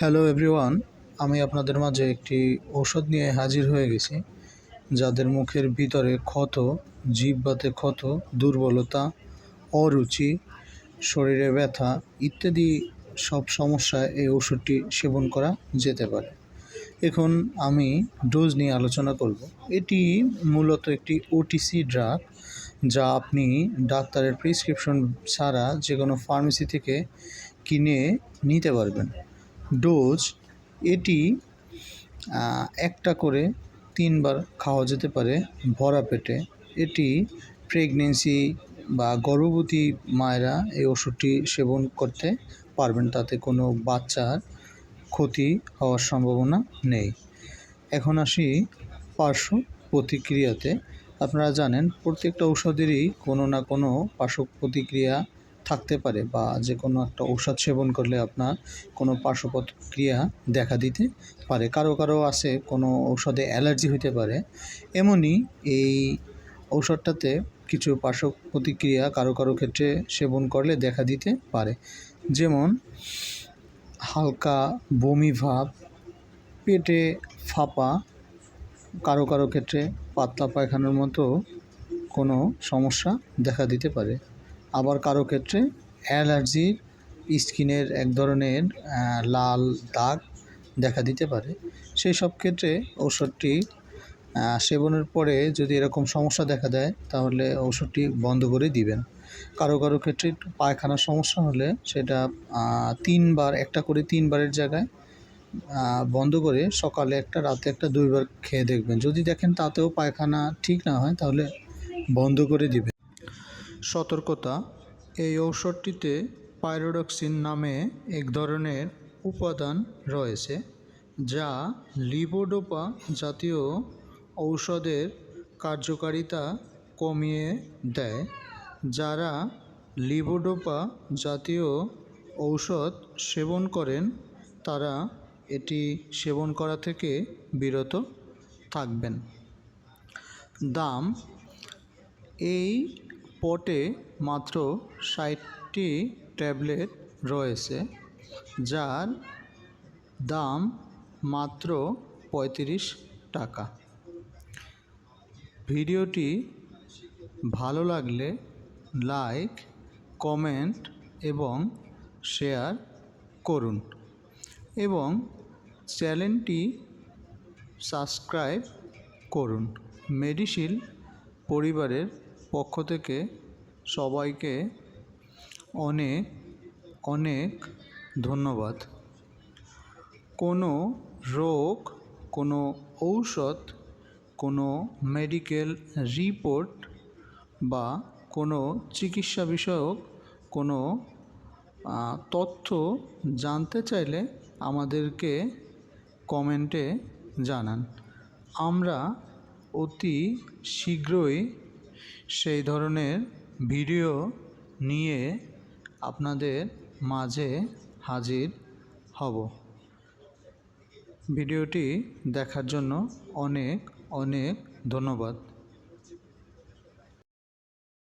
Hello everyone আমি আপনাদের মাঝে একটি ঔষধ নিয়ে হাজির হয়ে গেছি, যাদের মুখের ভিতরে ক্ষত, জিহ্বাতে ক্ষত, দুর্বলতা, অরুচি, শরীরে ব্যথা ইত্যাদি সব সমস্যায় এই ওষুধটি সেবন করা যেতে পারে। এখন আমি ডোজ নিয়ে আলোচনা করব। এটি মূলত একটি ওটিসি ড্রাগ যা আপনি ডাক্তারের প্রেসক্রিপশন ছাড়া যে কোনো ফার্মেসি থেকে কিনে নিতে পারবেন। ডোজ, এটি একটা করে তিনবার খাওয়া যেতে পারে ভরা পেটে। এটি প্রেগনেন্সি বা গর্ভবতী মায়েরা এই ওষুধটি সেবন করতে পারবেন, তাতে কোনো বাচ্চার ক্ষতি হওয়ার সম্ভাবনা নেই। এখন আসি পার্শ্ব প্রতিক্রিয়াতে। আপনারা জানেন, প্রত্যেকটা ঔষধেরই কোনো না কোনো পার্শ্ব প্রতিক্রিয়া থাকতে পারে বা যে কোনো একটা ঔষধ সেবন করলে আপনার কোনো পার্শ্ব প্রতিক্রিয়া দেখা দিতে পারে। কারও কারও আছে কোনো ঔষধে অ্যালার্জি হতে পারে। এমনই এই ঔষধটাতে কিছু পার্শ্ব প্রতিক্রিয়া কারও কারও ক্ষেত্রে সেবন করলে দেখা দিতে পারে। যেমন হালকা বমি ভাব, পেটে ফাঁপা, কারও কারও ক্ষেত্রে পাতলা পায়খানার মতো কোনো সমস্যা দেখা দিতে পারে। আবার কারও ক্ষেত্রে অ্যালার্জির স্কিনের এক ধরনের লাল দাগ দেখা দিতে পারে। সেই সব ক্ষেত্রে ঔষধটি আহ, সেবনের পরে যদি এরকম সমস্যা দেখা দেয় তাহলে ওষুধটি বন্ধ করে দিবেন। কারও কারও ক্ষেত্রে পায়খানার সমস্যা হলে সেটা তিনবার একটা করে তিনবারের জায়গায় বন্ধ করে সকালে একটা রাতে একটা দুইবার খেয়ে দেখবেন। যদি দেখেন তাতেও পায়খানা ঠিক না হয় তাহলে বন্ধ করে দিবেন। সতর্কতা, এই ঔষধটিতে পাইরোডক্সিন নামে এক ধরনের উপাদান রয়েছে, যা লিবোডোপা জাতীয় ঔষধের কার্যকারিতা কমিয়ে দেয়, যারা লিবোডোপা জাতীয় ঔষধ সেবন করেন, তারা এটি সেবন করা থেকে বিরত থাকবেন। দাম, এই পটে মাত্র ষাটটি ট্যাবলেট রয়েছে, যার দাম মাত্র পঁয়ত্রিশ টাকা। ভিডিওটি ভালো লাগলে লাইক, কমেন্ট এবং শেয়ার করুন এবং চ্যানেলটি সাবস্ক্রাইব করুন। মেডিসিল পরিবারের পক্ষ থেকে সবাইকে অনেক অনেক ধন্যবাদ। কোনো রোগ, কোনো ঔষধ, কোনো মেডিকেল রিপোর্ট বা কোনো চিকিৎসা বিষয়ক কোনো তথ্য জানতে চাইলে আমাদেরকে কমেন্টে জানান। আমরা অতি শীঘ্রই সেই ধরনের ভিডিও নিয়ে আপনাদের মাঝে হাজির হব। ভিডিওটি দেখার জন্য অনেক অনেক ধন্যবাদ।